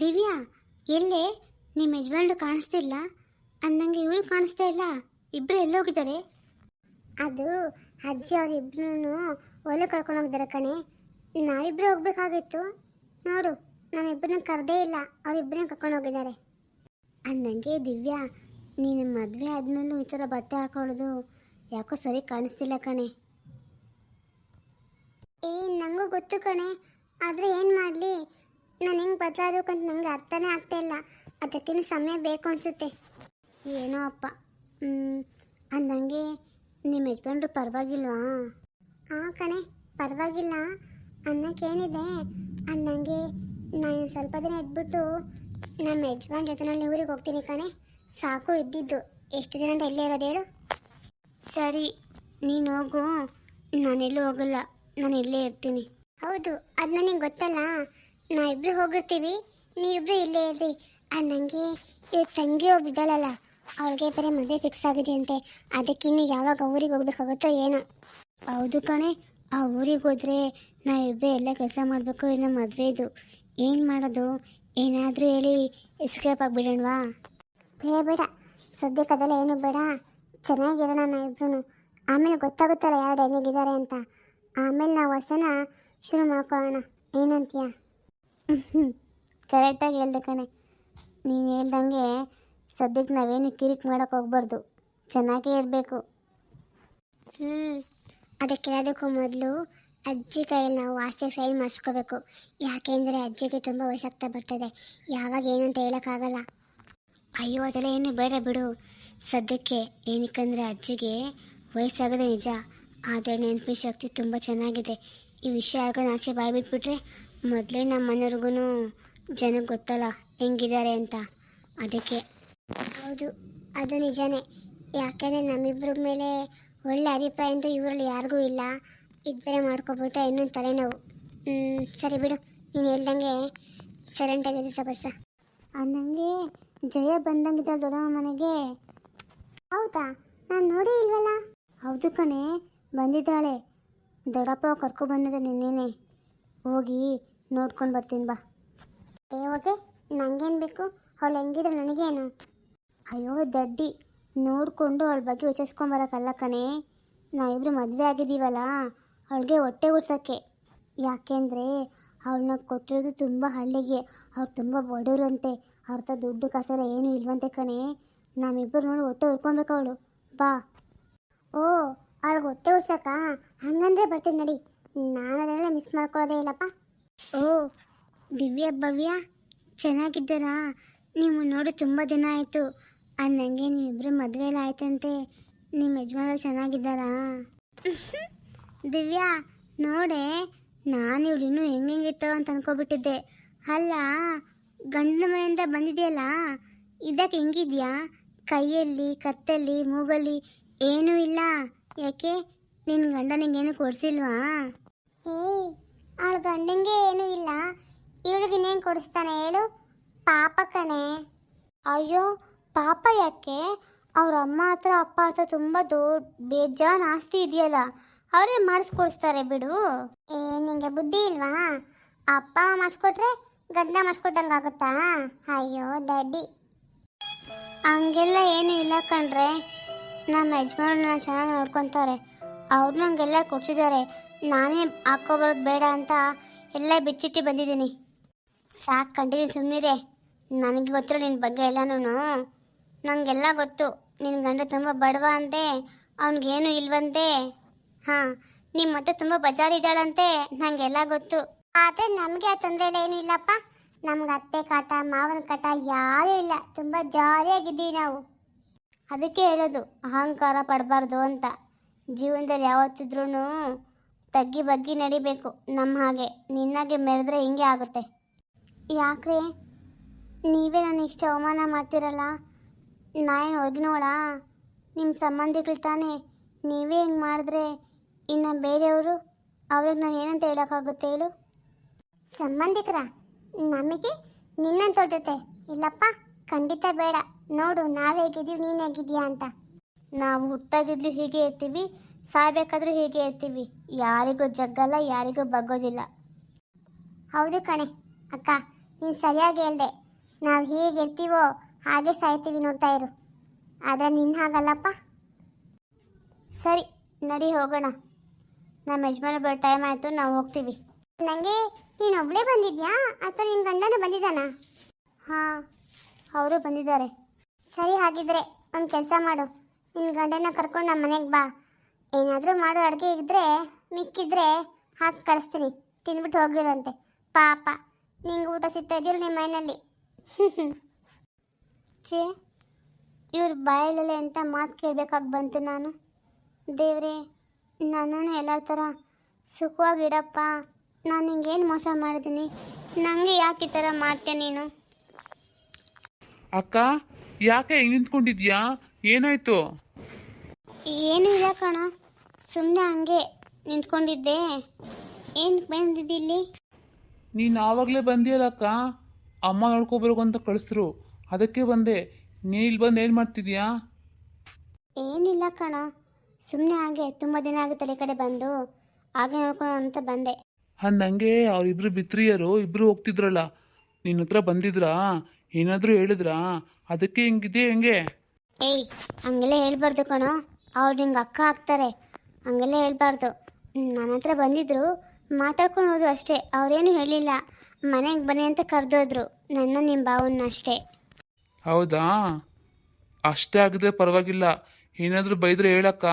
ದಿವ್ಯಾ, ಎಲ್ಲೇ? ನಿಮ್ಮ ಯಜಮಾನ್ರು ಕಾಣಿಸ್ತಿಲ್ಲ ಅಂದಂಗೆ ಇವರು ಕಾಣಿಸ್ತಾ ಇಲ್ಲ? ಇಬ್ಬರು ಎಲ್ಲೋಗಿದ್ದಾರೆ? ಅದು ಅಜ್ಜಿ ಅವರಿಬ್ರು ಒಲೆ ಕರ್ಕೊಂಡು ಹೋಗಿದ್ದಾರೆ ಕಣೆ. ನಾವಿಬ್ರು ಹೋಗ್ಬೇಕಾಗಿತ್ತು. ನೋಡು ನಾವಿಬ್ಬರನ್ನ ಕರೆದೇ ಇಲ್ಲ. ಅವರಿಬ್ಬರನ್ನ ಕರ್ಕೊಂಡು ಹೋಗಿದ್ದಾರೆ. ಅಂದಂಗೆ ದಿವ್ಯಾ, ನೀನು ಮದುವೆ ಆದಮೇಲೂ ಈ ಥರ ಬಟ್ಟೆ ಹಾಕೊಳ್ಳೋದು ಯಾಕೋ ಸರಿ ಕಾಣಿಸ್ತಿಲ್ಲ ಕಣೆ. ಏ ನನಗೂ ಗೊತ್ತು ಕಣೆ. ಆದರೆ ಏನು ಮಾಡಲಿ? ನಾನು ಹೆಂಗೆ ಬದಲಾಗಬೇಕಂತ ನನಗೆ ಅರ್ಥನೇ ಆಗ್ತಾ ಇಲ್ಲ. ಅದಕ್ಕಿನ್ನು ಸಮಯ ಬೇಕು ಅನಿಸುತ್ತೆ. ಏನೋ ಅಪ್ಪ. ಅಂದಂಗೆ ನಿಮ್ಮ ಯಜಮಾನ್ರು ಪರವಾಗಿಲ್ವಾ? ಹಾಂ ಕಣೆ, ಪರವಾಗಿಲ್ಲ. ಅನ್ನಕ್ಕೇನಿದೆ ಅಂದಂಗೆ ನಾನು ಸ್ವಲ್ಪ ದಿನ ಇದ್ಬಿಟ್ಟು ನಮ್ಮ ಯಜಮಾನ್ ಜೊತೆನಲ್ಲಿ ಊರಿಗೆ ಹೋಗ್ತೀನಿ ಕಣೆ. ಸಾಕು ಇದ್ದಿದ್ದು. ಎಷ್ಟು ದಿನ ಅಂತ ಇಲ್ಲೇ ಇರೋದು ಹೇಳು. ಸರಿ, ನೀನು ಹೋಗು. ನಾನೆಲ್ಲೂ ಹೋಗಲ್ಲ. ನಾನು ಇಲ್ಲೇ ಇರ್ತೀನಿ. ಹೌದು ಅದು ನನಗೆ ಗೊತ್ತಲ್ಲ. ನಾ ಇಬ್ರು ಹೋಗಿರ್ತೀವಿ ನೀವಿಬ್ರು ಇಲ್ಲೇ ಇರ್ರಿ. ನನಗೆ ಇವ್ರ ತಂಗಿ ಒಬ್ಳು ಇದ್ದಾಳಲ್ಲ, ಅವಳಿಗೆ ಬೇರೆ ಮದುವೆ ಫಿಕ್ಸ್ ಆಗಿದೆ ಅಂತೆ ಅದಕ್ಕೆ ಅದಕ್ಕಿನ್ನು ಯಾವಾಗ ಊರಿಗೆ ಹೋಗ್ಬೇಕಾಗುತ್ತೋ ಏನೋ. ಹೌದು ಕಣೆ, ಆ ಊರಿಗೆ ಹೋದ್ರೆ ನಾವಿಬ್ಬರೇ ಎಲ್ಲ ಕೆಲಸ ಮಾಡಬೇಕು, ಇನ್ನು ಮದುವೆದು ಏನು ಮಾಡೋದು? ಏನಾದರೂ ಹೇಳಿ ಎಸ್ಕೇಪ್ ಆಗಿಬಿಡೋಣವಾ? ಬೇಡ ಬೇಡ. ಸದ್ಯಕ್ಕೆ ಅದೆಲ್ಲ ಏನು ಬೇಡ. ಚೆನ್ನಾಗಿರೋಣ ನಾವಿಬ್ರು ಆಮೇಲೆ ಗೊತ್ತಾಗುತ್ತಲ್ಲ ಯಾರು ಹೆಂಗಿದ್ದಾರೆ ಅಂತ. ಆಮೇಲೆ ನಾವು ಹೊಸನ ಶುರು ಮಾಡ್ಕೊಳ್ಳೋಣ. ಏನಂತೀಯ? ಕರೆಕ್ಟಾಗಿ ಹೇಳ್ದೆ ಕಣೆ. ನೀನು ಹೇಳ್ದಂಗೆ ಸದ್ಯಕ್ಕೆ ನಾವೇನು ಕಿರಿಕ್ ಮಾಡೋಕೆ ಹೋಗ್ಬಾರ್ದು. ಚೆನ್ನಾಗೇ ಇರಬೇಕು. ಹ್ಞೂ ಅದಕ್ಕೆ ಹೇಳೋದಕ್ಕೂ ಮೊದಲು ಅಜ್ಜಿ ಕೈಯಲ್ಲಿ ನಾವು ಆಸೆ ಸೈನ್ ಮಾಡಿಸ್ಕೋಬೇಕು. ಯಾಕೆಂದರೆ ಅಜ್ಜಿಗೆ ತುಂಬ ವಯಸ್ಸಾಗ್ತಾ ಬರ್ತದೆ. ಯಾವಾಗ ಏನು ಅಂತ ಹೇಳೋಕ್ಕಾಗಲ್ಲ. ಅಯ್ಯೋ ಅದೆಲ್ಲ ಏನು ಬೇಡ ಬಿಡು. ಸದ್ಯಕ್ಕೆ ಏನಕ್ಕಂದರೆ ಅಜ್ಜಿಗೆ ವಯಸ್ಸಾಗೋದೇ ನಿಜ. ಆದರೆ ನೆನಪಿನ ಶಕ್ತಿ ತುಂಬ ಚೆನ್ನಾಗಿದೆ. ಈ ವಿಷಯ ಆಗೋದು ಆಚೆ ಬಾಯ್ ಬಿಟ್ಬಿಟ್ರೆ ಮೊದಲೇ ನಮ್ಮ ಮನೆಯವ್ರಿಗೂ ಜನಕ್ಕೆ ಗೊತ್ತಲ್ಲ ಹೆಂಗಿದ್ದಾರೆ ಅಂತ. ಅದಕ್ಕೆ ಹೌದು ಅದು ನಿಜನೇ. ಯಾಕೆಂದರೆ ನಮ್ಮಿಬ್ಬರ ಮೇಲೆ ಒಳ್ಳೆ ಅಭಿಪ್ರಾಯ ಅಂತೂ ಇವರಲ್ಲಿ ಯಾರಿಗೂ ಇಲ್ಲ. ಇದು ಬೇರೆ ಮಾಡ್ಕೊಬಿಟ್ರೆ ಇನ್ನೊಂದು ತಲೆನೋವು. ಹ್ಞೂ ಸರಿ ಬಿಡು. ನೀನು ಹೇಳ್ದಂಗೆ ಸೈಲೆಂಟಾಗಿದೆ ಸಬಸ ಅಂದಂಗೆ ಜಯ ಬಂದಂಗಿದ್ದ ದೊಡ್ಡ ಮನೆಗೆ. ಹೌದಾ? ನಾನು ನೋಡಿ ಇಲ್ವಲ್ಲ? ಹೌದು ಕಣೆ ಬಂದಿದ್ದಾಳೆ. ದೊಡ್ಡಪ್ಪ ಕರ್ಕೊ ಬಂದಿದ್ದೆ ನಿನ್ನೇನೆ. ಹೋಗಿ ನೋಡ್ಕೊಂಡು ಬರ್ತೀನಿ, ಬಾ. ಏ ಓಕೆ ನಂಗೇನು ಬೇಕು? ಅವಳು ಹೆಂಗಿದ್ರೆ ನನಗೇನು? ಅಯ್ಯೋ, ದಡ್ಡಿ. ನೋಡಿಕೊಂಡು ಅವಳ ಬಗ್ಗೆ ಯೋಚಿಸ್ಕೊಂಬರಕ್ಕಲ್ಲ ಕಣೆ. ನಾವಿಬ್ಬರು ಮದುವೆ ಆಗಿದ್ದೀವಲ್ಲ ಅವಳಿಗೆ ಹೊಟ್ಟೆ ಉಳ್ಸೋಕ್ಕೆ ಯಾಕೆಂದರೆ ಅವಳನ್ನ ಕೊಟ್ಟಿರೋದು ತುಂಬ ಹಳ್ಳಿಗೆ, ಅವ್ರು ತುಂಬ ಬಡವರಂತೆ. ಅವ್ರ ದುಡ್ಡು ಕಸಲ ಏನೂ ಇಲ್ವಂತೆ ಕಣೆ. ನಾವಿಬ್ಬರು ನೋಡಿ ಹೊಟ್ಟೆ ಉರ್ಕೊಬೇಕು ಅವಳು. ಬಾ. ಓ, ಅವಳಿಗೆ ಹೊಟ್ಟೆ ಉರ್ಸಕ್ಕ? ಹಂಗಂದ್ರೆ ಬರ್ತೀನಿ ನಡಿ. ನಾನು ಅದನ್ನೆಲ್ಲ ಮಿಸ್ ಮಾಡ್ಕೊಳ್ಳೋದೇ ಇಲ್ಲಪ್ಪ. ಓ ದಿವ್ಯ ಭವ್ಯ ಚೆನ್ನಾಗಿದ್ದೀರಾ? ನೀವು ನೋಡಿ ತುಂಬ ದಿನ ಆಯಿತು. ಅಂದಂಗೆ ನೀವಿಬ್ಬರು ಮದುವೆಲ್ಲ ಆಯ್ತಂತೆ. ನಿಮ್ಮ ಯಜಮಾನರು ಚೆನ್ನಾಗಿದ್ದಾರಾ? ದಿವ್ಯಾ ನೋಡೆ ನಾನು ಇವಳು ಇನ್ನೂ ಹೆಂಗೆ ಅಂತ ಅನ್ಕೋಬಿಟ್ಟಿದ್ದೆ. ಅಲ್ಲ ಗಂಡನ ಮನೆಯಿಂದ ಬಂದಿದೆಯಲ್ಲ? ಇದಕ್ಕೆ ಹೆಂಗಿದ್ಯಾ? ಕೈಯಲ್ಲಿ ಕತ್ತಲ್ಲಿ ಮೂಗಲ್ಲಿ ಏನೂ ಇಲ್ಲ. ಯಾಕೆ? ನಿನ್ನ ಗಂಡ ನಿಂಗೇನು ಕೊಡಿಸಿಲ್ವಾ? ಏಯ್ ಅವಳ ಗಂಡಂಗೆ ಏನೂ ಇಲ್ಲ. ಇವಳಿಗೆ ಇನ್ನೇನು ಕೊಡಿಸ್ತಾನೆ ಹೇಳು? ಪಾಪ ಕಣೆ. ಅಯ್ಯೋ, ಪಾಪ ಯಾಕೆ? ಅವ್ರ ಅಮ್ಮ ಹತ್ರ ಅಪ್ಪ ಹತ್ರ ತುಂಬ ದೊಡ್ಡ ಬೇಜಾನ್ ಆಸ್ತಿ ಇದೆಯಲ್ಲ, ಅವರೇ ಮಾಡಿಸ್ಕೊಡಿಸ್ತಾರೆ ಬಿಡು. ಏ, ನಿಂಗೆ ಬುದ್ಧಿ ಇಲ್ವಾ? ಅಪ್ಪ ಮಾಡಿಸ್ಕೊಟ್ರೆ ಗಂಡ ಮಾಡಿಸ್ಕೊಟ್ಟಂಗೆ ಆಗುತ್ತಾ? ಅಯ್ಯೋ, ದಡ್ಡಿ. ಹಂಗೆಲ್ಲ ಏನೂ ಇಲ್ಲ ಕಣ್ರೆ. ನಮ್ಮ ಯಜಮಾನರು ನನ್ನ ಚೆನ್ನಾಗಿ ನೋಡ್ಕೊತಾರೆ ಅವ್ರು ಹಂಗೆಲ್ಲ ಕೊಡ್ಸಿದ್ದಾರೆ. ನಾನೇ ಹಾಕೋಬರೋದು ಬೇಡ ಅಂತ ಎಲ್ಲ ಬಿಚ್ಚಿಟ್ಟು ಬಂದಿದ್ದೀನಿ. ಸಾಕು ಕಂಡಿದ್ದೀನಿ ಸುಮ್ಮನಿರೆ ನನಗೆ ಗೊತ್ತಿರೋ ನಿನ್ನ ಬಗ್ಗೆ ಎಲ್ಲನೂ ನನಗೆಲ್ಲ ಗೊತ್ತು. ನಿನ್ನ ಗಂಡ ತುಂಬ ಬಡವ ಅಂತೆ ಅವ್ನಿಗೇನು ಇಲ್ವಂತೆ ಹಾಂ ನಿಮ್ಮ ಮತ್ತೆ ತುಂಬ ಬಜಾರಿದ್ದಾಳಂತೆ ನನಗೆಲ್ಲ ಗೊತ್ತು. ಆದರೆ ನಮಗೆ ಆ ತೊಂದರೆ ಎಲ್ಲ ಏನೂ ಇಲ್ಲಪ್ಪ. ನಮ್ಗೆ ಅತ್ತೆ ಕಾಟ, ಮಾವನ ಕಾಟ ಯಾರೂ ಇಲ್ಲ. ತುಂಬ ಜಾಲಿಯಾಗಿದ್ದೀವಿ ನಾವು. ಅದಕ್ಕೆ ಹೇಳೋದು, ಅಹಂಕಾರ ಪಡಬಾರ್ದು ಅಂತ. ಜೀವನದಲ್ಲಿ ಯಾವತ್ತಿದ್ರೂ ತಗ್ಗಿ ಬಗ್ಗಿ ನಡಿಬೇಕು. ನಮ್ಮ ಹಾಗೆ. ನಿನ್ನಾಗೆ ಮೆರೆದ್ರೆ ಹಿಂಗೆ ಆಗುತ್ತೆ. ಯಾಕ್ರೆ? ನೀವೇ ನಾನು ಇಷ್ಟು ಅವಮಾನ ಮಾಡ್ತಿರಲ್ಲ? ನಾನೇನು ಹೊರಗಿನೋಳ ನಿಮ್ಮ ಸಂಬಂಧಿಗಳು ತಾನೇ. ನೀವೇ ಹಿಂಗೆ ಮಾಡಿದ್ರೆ ಇನ್ನು ಬೇರೆಯವರು ಅವ್ರಿಗೆ ನಾನು ಏನಂತ ಹೇಳೋಕ್ಕಾಗುತ್ತೆ ಹೇಳು? ಸಂಬಂಧಿಕರ, ನಮಗೆ ನಿನ್ನಂತ ಜೊತೆ ಇಲ್ಲಪ್ಪ, ಖಂಡಿತ ಬೇಡ. ನೋಡು, ನಾವು ಹೇಗಿದ್ದೀವಿ, ನೀನು ಹೇಗಿದ್ದೀಯಾ ಅಂತ. ನಾವು ಹುಟ್ಟಾಗಿದ್ದು ಹೀಗೆ ಇರ್ತೀವಿ. ಸಾಯ್ಬೇಕಾದ್ರೂ ಹೀಗೆ ಇರ್ತೀವಿ. ಯಾರಿಗೂ ಜಗ್ಗಲ್ಲ, ಯಾರಿಗೂ ಬಗ್ಗೋದಿಲ್ಲ. ಹೌದು ಕಣೆ. ಅಕ್ಕ, ನೀನು ಸರಿಯಾಗಿ ಹೇಳ್ದೆ. ನಾವು ಹೇಗೆ ಇರ್ತೀವೋ, ಹಾಗೆ ಸಾಯ್ತೀವಿ ನೋಡ್ತಾ ಇರು. ಆದರೆ ನಿನ್ನ ಹಾಗಲ್ಲಪ್ಪ. ಸರಿ, ನಡಿ ಹೋಗೋಣ. ನಮ್ಮ ಯಜಮಾನ ಬರೋ ಟೈಮ್ ಆಯಿತು, ನಾವು ಹೋಗ್ತೀವಿ. ನನಗೆ ನೀನು ಒಬ್ಬಳೇ ಬಂದಿದ್ಯಾ? ಅಥವಾ ನಿನ್ನ ಗಂಡನ ಬಂದಿದ್ದಾನಾ? ಹಾಂ, ಅವರು ಬಂದಿದ್ದಾರೆ. ಸರಿ ಹಾಗಿದ್ರೆ, ಒಂದು ಕೆಲಸ ಮಾಡು. ನಿನ್ನ ಗಂಡನ ಕರ್ಕೊಂಡು ನಮ್ಮ ಮನೆಗೆ ಬಾ. ಏನಾದರೂ ಮಾಡೋ ಅಡುಗೆ ಇದ್ದರೆ ಮಿಕ್ಕಿದ್ರೆ ಹಾಕಿ ಕಳಿಸ್ತೀನಿ. ತಿಂದ್ಬಿಟ್ಟು ಹೋಗಿರಂತೆ. ಪಾಪ. ನಿಂಗೆ ಊಟ ಸಿಗ್ತಾ ಇದೆಯಲ್ಲ ನಿಮ್ಮ ಮನೆಯಲ್ಲಿ ಚೇ ಇವ್ರ ಬಾಯಲ್ಲೇ ಅಂತ ಮಾತು ಕೇಳಬೇಕಾಗಿ ಬಂತು ನಾನು. ದೇವ್ರೆ ನನ್ನನ್ನು ಎಲ್ಲರ ಥರ ಸುಖವಾಗಿಡಪ್ಪ ನಾನು ನಿಂಗೇನು ಮೋಸ ಮಾಡಿದ್ದೀನಿ ನನಗೆ ಯಾಕೆ ಈ ಥರ ಮಾಡ್ತೀಯ ನೀನು? ಅಕ್ಕ ಯಾಕೆ ಹಿಂಗೆ ನಿಂತ್ಕೊಂಡಿದ್ಯಾ? ಏನಾಯ್ತು? ಏನೂ ಇಲ್ಲ ಕಣ. ಸುಮ್ಮನೆ ಹಂಗೆ ನಿಂತ್ಕೊಂಡಿದ್ದೆ. ಏನು ಬಂದಿದ್ದಿಲ್ಲಿ ನೀನು ಆವಾಗಲೇ ಬಂದಿಯಲ್ಲಕ್ಕ? ಅಮ್ಮ ನೋಡ್ಕೋಬೇಕು ಅಂತ ಕಳಿಸ್ರು. ಅದಕ್ಕೆ ಬಂದೆ. ನೀ ಇಲ್ಲಿ ಬಂದು ಏನು ಮಾಡ್ತಿದ್ಯಾ? ಏನಿಲ್ಲ ಕಣ. ಸುಮ್ಮನೆ ಹಾಗೆ ತುಂಬ ದಿನ ಆಗುತ್ತಲ್ಲ ಈ ಕಡೆ ಬಂದು ಹಾಗೆ ನೋಡ್ಕೊಳ ಅಂತ ಬಂದೆ. ಹಂಗೆ ಅವ್ರಿಬ್ರು ಬಿತ್ರಿಯರು ಇಬ್ರು ಹೋಗ್ತಿದ್ರಲ್ಲ. ನಿನ್ನ ಹತ್ರ ಬಂದಿದ್ರಾ? ಏನಾದರೂ ಹೇಳಿದ್ರಾ? ಅದಕ್ಕೆ ಹಿಂಗಿದೆಯಾ ಹೆಂಗೆ? ಏಯ್ ಹಂಗೆಲ್ಲ ಹೇಳ್ಬಾರ್ದು ಕಣ. ಅವ್ರು ನಿಂಗೆ ಅಕ್ಕ ಆಗ್ತಾರೆ. ಹಂಗೆಲ್ಲ ಹೇಳ್ಬಾರ್ದು. ನನ್ನ ಹತ್ರ ಬಂದಿದ್ರು ಮಾತಾಡ್ಕೊಂಡು ಹೋದ್ರು ಅಷ್ಟೇ. ಅವರೇನು ಹೇಳಿಲ್ಲ. ಮನೆಗೆ ಬನ್ನಿ ಅಂತ ಕರೆದೋದ್ರು. ನನ್ನ ನಿಮ್ಮ ಭಾವನ್ನ ಅಷ್ಟೇ. ಹೌದಾ? ಅಷ್ಟೇ ಆಗಿದ್ರೆ ಪರವಾಗಿಲ್ಲ. ಏನಾದರೂ ಬೈದ್ರೆ ಹೇಳಕ್ಕ.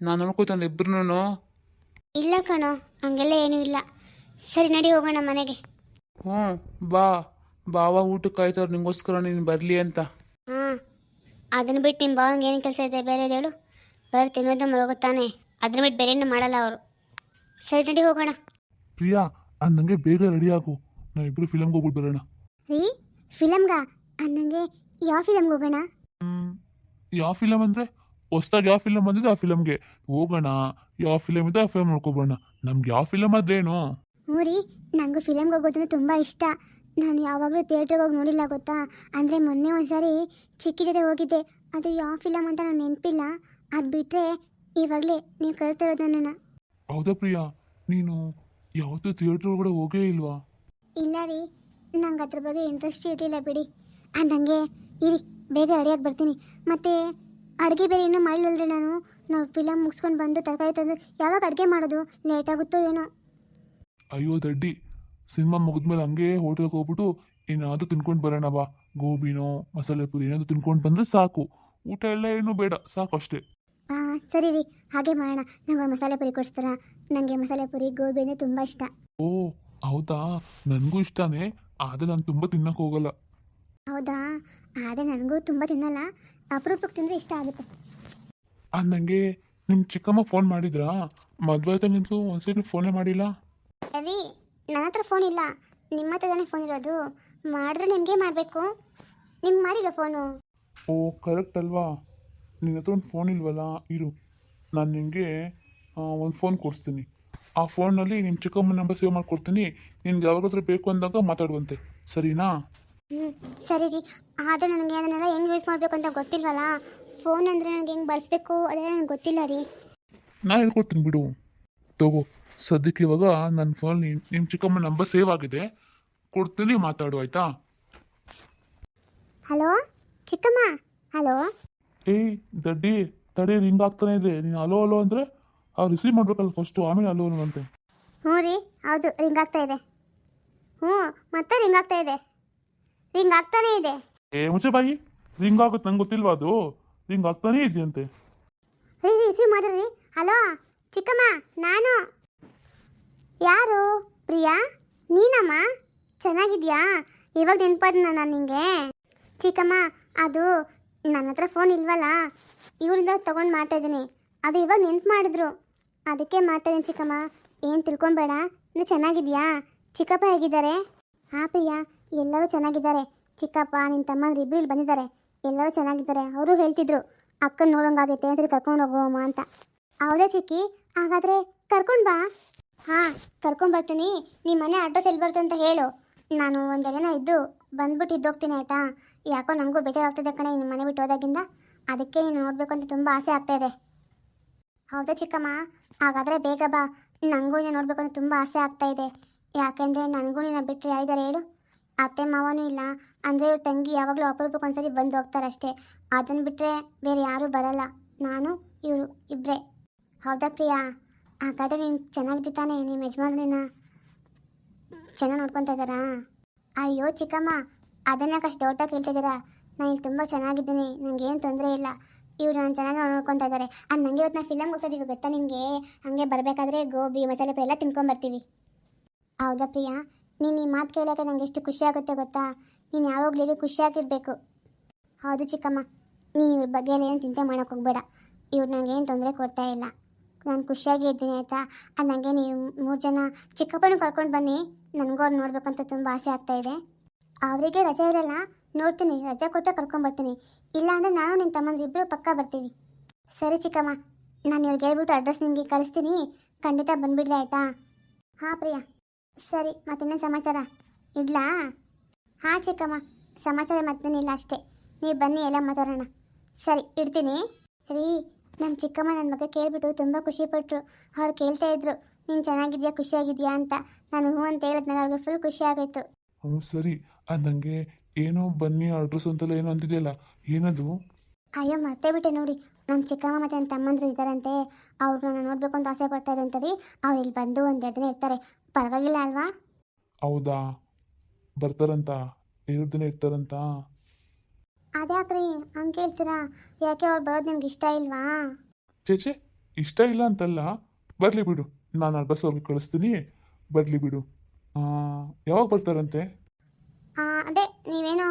ನಾನು ನೋಡ್ಕೋತಾನೆ ಇಬ್ರು ಇಲ್ಲ ಕಣೋ ಹಂಗೆಲ್ಲ ಏನೂ ಇಲ್ಲ. ಸರಿ ನಡಿ ಹೋಗೋಣ ಮನೆಗೆ. ಹ್ಞೂ ಬಾ. ಬಾವ ಊಟಕ್ಕೆ ಕಾಯ್ತವ್ರು ನಿಂಗೋಸ್ಕರ ನೀನು ಬರಲಿ ಅಂತ. ಹಾಂ ಅದನ್ನು ಬಿಟ್ಟು ನಿಮ್ಮ ಭಾವನಿಗೆ ಏನು ಕೆಲಸ ಇದೆ ಬೇರೆ ಹೇಳು. ಬರ್ತೀನಿ ತಿನ್ನೋದು ಮಲಗುತ್ತಾನೆ ಅದ್ರ ಮೇಲೆ ಬೇರೇನು ಮಾಡಲ್ಲ ಅವರು. ಸರಿ ನಡಿ ಹೋಗೋಣ. ಪ್ರಿಯಾ ಅಂದಂಗೆ ಬೇಗ ರೆಡಿ ಆಗು. ನಾವಿಬ್ರು ಫಿಲಮ್ಗೆ ಹೋಗ್ಬಿಟ್ಟು ಬರೋಣ. ರೀ ಫಿಲಮ್ಗ? ಅನ್ನಂಗೆ ಯಾವ ಫಿಲಮ್ಗೆ ಹೋಗೋಣ? ಯಾವ ಫಿಲಮ್ ಅಂದರೆ? ಹೊಸ್ದಾಗಿ ಯಾವ ಫಿಲಮ್ ಬಂದಿದೆ ಆ ಫಿಲಮ್ಗೆ ಹೋಗೋಣ ಯಾವ ಫಿಲಮ್ ಇದೆ ಆ ಫಿಲಮ್ ನೋಡ್ಕೊಬೋಣ ನಮ್ಗೆ ಯಾವ ಫಿಲಮ್ ಆದ್ರೇನು ಹ್ಞೂ ರೀ ನನಗೂ ಫಿಲಮ್ಗೆ ಹೋಗೋದಂದ್ರೆ ತುಂಬ ಇಷ್ಟ. ನಾನು ಯಾವಾಗಲೂ ಥಿಯೇಟ್ರಿಗೆ ಹೋಗಿ ನೋಡಿಲ್ಲ ಗೊತ್ತಾ? ಅಂದರೆ ಮೊನ್ನೆ ಒಂದ್ಸಾರಿ ಚಿಕ್ಕಿ ಜೊತೆ ಹೋಗಿದ್ದೆ. ಅದು ಯಾವ ಫಿಲಮ್ ಅಂತ ನಾನು ನೆನಪಿಲ್ಲ. ಅದು ಬಿಟ್ಟರೆ ಇವಾಗಲೇ ನೀವು ಕರಿತಿರೋದು ನನ್ನನ್ನು. ಹೌದಾ ಪ್ರಿಯಾ? ನೀನು ಯಾವತ್ತೂ ಥಿಯೇಟರ್ ಒಳಗಡೆ ಹೋಗೇ ಇಲ್ವಾ? ಇಲ್ಲ ರೀ. ನಂಗೆ ಅದ್ರ ಬಗ್ಗೆ ಇಂಟ್ರೆಸ್ಟ್ ಇರಲಿಲ್ಲ ಬಿಡಿ. ಅಂದಂಗೆ ಇರಿ ಬೇಗ ರೆಡಿಯಾಗಿ ಬರ್ತೀನಿ. ಮತ್ತೆ ಅಡುಗೆ ಬೇರೆ ಇನ್ನೂ ಮಾಡಿಲ್ವಲ್ರಿ ನಾನು. ನಾವು ಫಿಲಮ್ ಮುಗಿಸ್ಕೊಂಡು ಬಂದು ತರಕಾರಿ ತಂದು ಯಾವಾಗ ಅಡುಗೆ ಮಾಡೋದು? ಲೇಟ್ ಆಗುತ್ತೋ ಏನೋ. ಅಯ್ಯೋ ದಡ್ಡಿ ಸಿನಿಮಾ ಮುಗಿದ್ಮೇಲೆ ಹಂಗೆ ಹೋಟೆಲ್ಗೆ ಹೋಗ್ಬಿಟ್ಟು ಏನಾದರೂ ತಿನ್ಕೊಂಡು ಬರೋಣ ಬಾ. ಗೋಬಿನೋ ಮಸಾಲೆ ಪುರಿ ಏನಾದರೂ ತಿನ್ಕೊಂಡು ಬಂದರೆ ಸಾಕು. ಊಟ ಎಲ್ಲ ಏನು ಬೇಡ ಸಾಕು ಅಷ್ಟೇ. ಸರಿ ರೀ ಹಾಗೆ ಮಾಡೋಣ. ನಂಗೆ ಮಸಾಲೆ ಪುರಿ ಕೊಡ್ಸ್ತಾರ? ನನಗೆ ಮಸಾಲೆ ಪುರಿ ಗೋಬಿ ಅಂದರೆ ತುಂಬ ಇಷ್ಟ. ಓ ಹೌದಾ? ನನಗೂ ಇಷ್ಟನೇ. ಆದ್ರೆ ನಾನು ತುಂಬ ತಿನ್ನಕ್ಕೆ ಹೋಗಲ್ಲ. ಹೌದಾ? ಆದರೆ ನನಗೂ ತುಂಬ ತಿನ್ನಲ್ಲ. ಅಪರೂಪಕ್ಕೆ ತಿಂದ್ರೆ ಇಷ್ಟ ಆಗುತ್ತೆ. ಅಂದಂಗೆ ನಿಮ್ಮ ಚಿಕ್ಕಮ್ಮ ಫೋನ್ ಮಾಡಿದ್ರಾ? ಮದುವೆ ಆಯ್ತಾ ನಿಂತು ಒಂದ್ಸರಿ ಫೋನೇ ಮಾಡಿಲ್ಲ? ರೀ ನನ್ನ ಹತ್ರ ಫೋನ್ ಇಲ್ಲ. ನಿಮ್ಮ ಹತ್ರ ತಾನೇ ಫೋನ್ ಇರೋದು. ಮಾಡಿದ್ರೆ ನಿಮಗೆ ಮಾಡಬೇಕು. ನಿಮ್ಗೆ ಮಾಡಿಲ್ಲ ಫೋನು ಓ ಕರೆಕ್ಟ್ ಅಲ್ವಾ? ನಿನ್ನ ಹತ್ರ ಒಂದು ಫೋನ್ ಇಲ್ವಲ್ಲ ಇರು. ನಾನು ನಿನಗೆ ಒಂದು ಫೋನ್ ಕೊಡಿಸ್ತೀನಿ. ಆ ಫೋನಲ್ಲಿ ನಿಮ್ಮ ಚಿಕ್ಕಮ್ಮನ ನಂಬರ್ ಸೇವ್ ಮಾಡ್ಕೊಡ್ತೀನಿ. ನಿನ್ಗೆ ಯಾವಾಗಾದ್ರೂ ಬೇಕು ಅಂದಾಗ ಮಾತಾಡುವಂತೆ. ಸರಿನಾ? ಹ್ಞೂ ಸರಿ ರೀ. ಆದರೆ ನನಗೆ ಅದನ್ನೆಲ್ಲ ಹೆಂಗೆ ಯೂಸ್ ಮಾಡಬೇಕು ಅಂತ ಗೊತ್ತಿಲ್ವಲ್ಲ? ಫೋನ್ ಅಂದರೆ ನನಗೆ ಹೆಂಗೆ ಬಳಸಬೇಕು ಅದೆಲ್ಲ ನನಗೆ ಗೊತ್ತಿಲ್ಲ ರೀ. ನಾ ಹೇಳ್ಕೊಡ್ತೀನಿ ಬಿಡು. ತಗೋ ಸದ್ಯಕ್ಕೆ ಇವಾಗ ನನ್ನ ಫೋನ್ ನಿಮ್ಮ ಚಿಕ್ಕಮ್ಮ ನಂಬರ್ ಸೇವ್ ಆಗಿದೆ. ಕೊಡ್ತೀನಿ ಮಾತಾಡು ಆಯ್ತಾ? ಹಲೋ ಚಿಕ್ಕಮ್ಮ? ಹಲೋ ಏಯ್ ದಡ್ಡಿ ತಡಿ ರಿಂಗ್ ಆಗ್ತಾನೆ ಇದೆ. ನೀನು ಅಲೋ ಅಲೋ ಅಂದರೆ ಅವ್ರು ರಿಸೀವ್ ಮಾಡ್ಬೇಕಲ್ಲ ಫಸ್ಟು ಆಮೇಲೆ ಅಲೋ ಅಲೋ ಅಂತೆ. ಹ್ಞೂ ರೀ ಹೌದು ರಿಂಗ್ ಆಗ್ತಾ ಇದೆ. ಹ್ಞೂ ಮತ್ತೆ ರಿಂಗ್ ಆಗ್ತಾ ಇದೆ. ರಿಂಗ್ ಆಗ್ತಾನೆ ಇದೆ. ಏ ಮುಚ್ಚೆ ಬಾಯಿ ರಿಂಗ್ ಆಗುತ್ತೆ ನಂಗೆ ಗೊತ್ತಿಲ್ವಾ ಅದು? ರಿಂಗ್ ಆಗ್ತಾನೇ ಇದೆಯಂತೆ. ರೀ ರಿಸೀವ್ ಮಾಡಿರಿ ಹಲೋ ಚಿಕ್ಕಮ್ಮ ನಾನು. ಯಾರು? ಪ್ರಿಯಾ? ನೀನಮ್ಮ? ಚೆನ್ನಾಗಿದ್ಯಾ? ಇವಾಗ ನೆನಪಾದ ನಾನು ನಿಂಗೆ? ಚಿಕ್ಕಮ್ಮ ಅದು ನನ್ನ ಹತ್ರ ಫೋನ್ ಇಲ್ವಲ್ಲ? ಇವರಿಂದ ತೊಗೊಂಡು ಮಾಡ್ತಾ ಇದ್ದೀನಿ. ಅದು ಇವಾಗ ನೆನ್ಪು ಮಾಡಿದ್ರು. ಅದಕ್ಕೆ ಮಾಡ್ತಾಯಿದ್ದೀನಿ ಚಿಕ್ಕಮ್ಮ. ಏನು ತಿಳ್ಕೊಬೇಡ. ನೀನು ಚೆನ್ನಾಗಿದ್ಯಾ? ಚಿಕ್ಕಪ್ಪ ಹೇಗಿದ್ದಾರೆ? ಹಾಂ ಪ್ರಿಯಾ, ಎಲ್ಲರೂ ಚೆನ್ನಾಗಿದ್ದಾರೆ. ಚಿಕ್ಕಪ್ಪ ನಿನ್ನ ತಮ್ಮ ಇಬ್ಬರು ಇಲ್ಲಿ ಬಂದಿದ್ದಾರೆ. ಎಲ್ಲರೂ ಚೆನ್ನಾಗಿದ್ದಾರೆ. ಅವರು ಹೇಳ್ತಿದ್ರು, ಅಕ್ಕನ ನೋಡೋಂಗಾಗೈತೆ, ಸರಿ ಕರ್ಕೊಂಡು ಹೋಗುವಮ್ಮ ಅಂತ. ಹೌದಾ ಚಿಕ್ಕಿ? ಹಾಗಾದರೆ ಕರ್ಕೊಂಡು ಬಾ. ಹಾಂ, ಕರ್ಕೊಂಡು ಬರ್ತೀನಿ. ನಿಮ್ಮ ಮನೆ ಅಡ್ರೆಸ್ ಎಲ್ಲಿ ಬರುತ್ತೆ ಅಂತ ಹೇಳು. ನಾನು ಒಂದು ಜನ ಇದ್ದು ಬಂದ್ಬಿಟ್ಟು ಇದ್ದೋಗ್ತೀನಿ ಆಯ್ತಾ? ಯಾಕೋ ನಮಗೂ ಬೇಜಾರಾಗ್ತಿದೆ ಕಣೆ ನಿಮ್ಮ ಮನೆ ಬಿಟ್ಟು ಹೋದಾಗಿಂದ. ಅದಕ್ಕೆ ನೀನು ನೋಡಬೇಕು ಅಂತ ತುಂಬ ಆಸೆ ಆಗ್ತಾ ಇದೆ. ಹೌದಾ ಚಿಕ್ಕಮ್ಮ? ಹಾಗಾದರೆ ಬೇಗ ಬಾ. ನನಗೂ ನೀನು ನೋಡಬೇಕು ಅಂತ ತುಂಬ ಆಸೆ ಆಗ್ತಾ ಇದೆ. ಯಾಕೆಂದರೆ ನನಗೂ ನಿನ್ನ ಬಿಟ್ಟರೆ ಯಾರಿದ್ದಾರೆ ಹೇಳು. ಅತ್ತೆ ಮಾವನೂ ಇಲ್ಲ. ಅಂದರೆ ಇವ್ರ ತಂಗಿ ಯಾವಾಗಲೂ ಅಪರೂಪಕ್ಕೆ ಒಂದ್ಸರಿ ಬಂದು ಹೋಗ್ತಾರೆ ಅಷ್ಟೇ. ಅದನ್ನು ಬಿಟ್ಟರೆ ಬೇರೆ ಯಾರೂ ಬರಲ್ಲ. ನಾನು, ಇವರು ಇಬ್ಬರೇ ಹೌದಾ ಪ್ರಿಯಾ? ಹಾಗಾದರೆ ನೀನು ಚೆನ್ನಾಗಿದ್ದಾನೆ ನಿಮ್ಮ ಯಜಮಾನ್ರನ್ನ ಚೆನ್ನಾಗಿ ನೋಡ್ಕೊತಾ ಇದ್ದಾರಾ? ಅಯ್ಯೋ ಚಿಕ್ಕಮ್ಮ, ಅದನ್ನ ಕಷ್ಟ ದೊಡ್ಡ ಕೇಳ್ತಿದ್ದೀರಾ ನಾನು ಇಲ್ಲಿ ತುಂಬ ಚೆನ್ನಾಗಿದ್ದೀನಿ ನನಗೆ ಏನು ತೊಂದರೆ ಇಲ್ಲ. ಇವರು ನಾನು ಚೆನ್ನಾಗಿ ನೋಡ್ಕೊತಾ ಇದ್ದಾರೆ ಅದು ನನಗೆ ಇವತ್ತು ನಾವು ಫಿಲಮ್ ಹೋಗ್ತಿದ್ದೀವಿ ಗೊತ್ತಾ ನಿಮಗೆ? ಹಾಗೆ ಬರಬೇಕಾದ್ರೆ ಗೋಬಿ, ಮಸಾಲೆ ಪೈ ಎಲ್ಲ ತಿನ್ಕೊಂಬರ್ತೀವಿ ಹೌದಾ ಪ್ರಿಯಾ? ನೀನು ಈ ಮಾತು ಕೇಳೋಕೆ ನನಗೆ ಎಷ್ಟು ಖುಷಿ ಆಗುತ್ತೆ ಗೊತ್ತಾ? ನೀನು ಯಾವಾಗಲೂ ಖುಷಿಯಾಗಿರಬೇಕು ಹೌದು ಚಿಕ್ಕಮ್ಮ, ನೀನು ಇವ್ರ ಬಗ್ಗೆ ಏನು ಚಿಂತೆ ಮಾಡೋಕೆ ಹೋಗ್ಬೇಡ. ಇವ್ರು ನನಗೇನು ತೊಂದರೆ ಕೊಡ್ತಾ ಇಲ್ಲ. ನಾನು ಖುಷಿಯಾಗಿ ಇದ್ದೀನಿ ಆಯಿತಾ? ಅದು ನನಗೆ ನೀವು ಮೂರು ಜನ ಚಿಕ್ಕಪ್ಪನೂ ಕರ್ಕೊಂಡು ಬನ್ನಿ. ನನಗೂ ಅವ್ರು ನೋಡ್ಬೇಕಂತ ತುಂಬ ಆಸೆ ಆಗ್ತಾ ಇದೆ. ಅವರಿಗೆ ರಜೆ ಇರಲ್ಲ, ನೋಡ್ತೀನಿ, ರಜೆ ಕೊಟ್ಟರೆ ಕರ್ಕೊಂಬರ್ತೀನಿ ಇಲ್ಲ ಅಂದರೆ ನಾನು ನಿನ್ನ ತಮ್ಮಂದ್ರೆ ಇಬ್ಬರು ಪಕ್ಕ ಬರ್ತೀವಿ. ಸರಿ ಚಿಕ್ಕಮ್ಮ, ನಾನು ಇವ್ರಿಗೆ ಹೇಳ್ಬಿಟ್ಟು ಅಡ್ರೆಸ್ ನಿಮಗೆ ಕಳಿಸ್ತೀನಿ. ಖಂಡಿತ ಬಂದುಬಿಡ್ರಿ ಆಯಿತಾ? ಹಾಂ, ಪ್ರಿಯಾ. ಸರಿ, ಮತ್ತಿನ್ನೇನು ಸಮಾಚಾರ? ಇಡ್ಲಾ? ಹಾಂ, ಚಿಕ್ಕಮ್ಮ. ಸಮಾಚಾರ ಮತ್ತೇನಿಲ್ಲ ಅಷ್ಟೇ. ನೀವು ಬನ್ನಿ, ಎಲ್ಲ ಮಾತಾಡೋಣ. ಸರಿ, ಇಡ್ತೀನಿ. ರೀ ನಮ್ಮ ಚಿಕ್ಕಮ್ಮ ನನ್ನ ಬಗ್ಗೆ ಕೇಳಿಬಿಟ್ಟು ತುಂಬ ಖುಷಿಪಟ್ಟರು ಅವ್ರು ಕೇಳ್ತಾ ಇದ್ರು. ನೀನು ಚೆನ್ನಾಗಿದ್ಯಾ ಖುಷಿಯಾಗಿದ್ಯಾ ಅಂತ ನಾನು ಹ್ಞೂ ಅಂತ ಹೇಳಿದ್ಮೇಲೆ ಅವ್ರಿಗೆ ಫುಲ್ ಖುಷಿ ಆಗೋಯ್ತು. ಹ್ಞೂ ಸರಿ. ಅದಂಗೆ ಏನೋ ಬನ್ನಿ ಅಡ್ರೆಸ್ ಅಂತೆಲ್ಲ ಏನೋ ಅಂತಿದೆಯಲ್ಲ ಏನದು? ಅಯ್ಯೋ ಮತ್ತೆ ಬಿಟ್ಟೆ ನೋಡಿ. ನಮ್ಮ ಚಿಕ್ಕಮ್ಮ ಮತ್ತು ನನ್ನ ತಮ್ಮಂದ್ರು ಇದ್ದಾರಂತೆ. ಅವ್ರು ನನ್ನ ನೋಡಬೇಕು ಅಂತ ಆಸೆ ಪಡ್ತಾ ಇದ್ದಂತೆ ರೀ ಅವ್ರು ಇಲ್ಲಿ ಬಂದು ಒಂದು ಎರಡು ದಿನ ಇರ್ತಾರೆ. ಪರವಾಗಿಲ್ಲ ಅಲ್ವಾ? ಹೌದಾ? ಬರ್ತಾರಂತ? ಎರಡು ದಿನ ಇರ್ತಾರಂತ? ಅದ್ಯಾಕ್ರಿ ಹಂಗೆ ಕೇಳ್ತೀರಾ? ಯಾಕೆ ಅವ್ರು ಬರೋದು ನಿಮ್ಗೆ ಇಷ್ಟ ಇಲ್ವಾ? ಚೇಚೆ ಇಷ್ಟ ಇಲ್ಲ ಅಂತಲ್ಲ. ಬರಲಿ ಬಿಡು. ನಾನು ಅಡ್ರೆಸ್ ಅವ್ರಿಗೆ ಕಳಿಸ್ತೀನಿ. ಬರಲಿ ಬಿಡು. ಯಾವಾಗ ಬರ್ತಾರಂತೆ? ಅದೇ ನೀವೇನೋ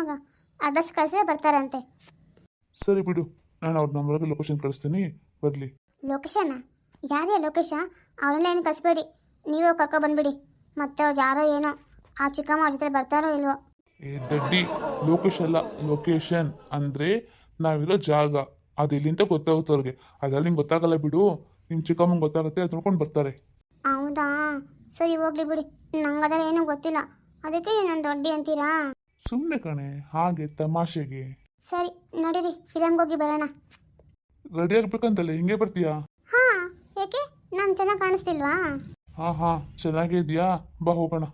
ಅಡ್ರೆಸ್ ಕಳಿಸಿದ್ರೆ ಬರ್ತಾರಂತೆ. ಸರಿ ಬಿಡು. ನಾನು ಅವ್ರ ನಂಬರ್ಗೆ ಲೊಕೇಶನ್ ಕಳಿಸ್ತೀನಿ. ಬರಲಿ. ಲೊಕೇಶನ್? ಯಾರೇ ಲೊಕೇಶ? ಅವರೆಲ್ಲ ಏನು ಕಳಿಸ್ಬೇಡಿ. ನೀವೇ ಕರ್ಕೊ ಬಂದ್ಬಿಡಿ. ಮತ್ತೆ ಅವ್ರು ಯಾರೋ ಏನೋ ಆ ಚಿಕ್ಕಮ್ಮ ಅವ್ರ ಜೊತೆ ಬರ್ತಾರೋ ಇಲ್ವೋ? ಏ ದಡ್ಡಿ ಲೋಕೇಶ್ ಅಲ್ಲ. ಲೊಕೇಶನ್ ಅಂದರೆ ನಾವಿರೋ ಜಾಗ. ಅದು ಇಲ್ಲಿಂದ ಗೊತ್ತಾಗುತ್ತೆ ಅವ್ರಿಗೆ ಅದೆಲ್ಲ ನಿಂಗೆ ಗೊತ್ತಾಗಲ್ಲ ಬಿಡು. ನಿಮ್ಮ ಚಿಕ್ಕಮ್ಮಂಗೆ ಗೊತ್ತಾಗುತ್ತೆ ತಿಳ್ಕೊಂಡ್ ಬರ್ತಾರೆ. ಹೌದಾ? ಸರಿ ಹೋಗ್ಲಿ ಬಿಡಿ. ನಂಗೆ ಅದೆಲ್ಲ ಏನೂ ಗೊತ್ತಿಲ್ಲ. ಅದಕ್ಕೆ ನಾನು ದೊಡ್ಡಿ ಅಂತೀರಾ? ಸುಮ್ಮನೆ ಕಣೆ ಹಾಗೆ ತಮಾಷೆಗೆ. ಸರಿ ನಡೀರಿ. ಫಿಲಮ್ಗೆ ಹೋಗಿ ಬರೋಣ. ರೆಡಿ ಆಗ್ಬೇಕಂತಲ್ಲ ಹಿಂಗೆ ಬರ್ತೀಯಾ? ಹಾ ಏಕೆ? ನಾನು ಚೆನ್ನಾಗಿ ಕಾಣಿಸ್ತಿಲ್ವಾ? ಹಾ ಹಾ ಚೆನ್ನಾಗೇ ಇದೆಯಾ ಬಾ ಹೋಗೋಣ.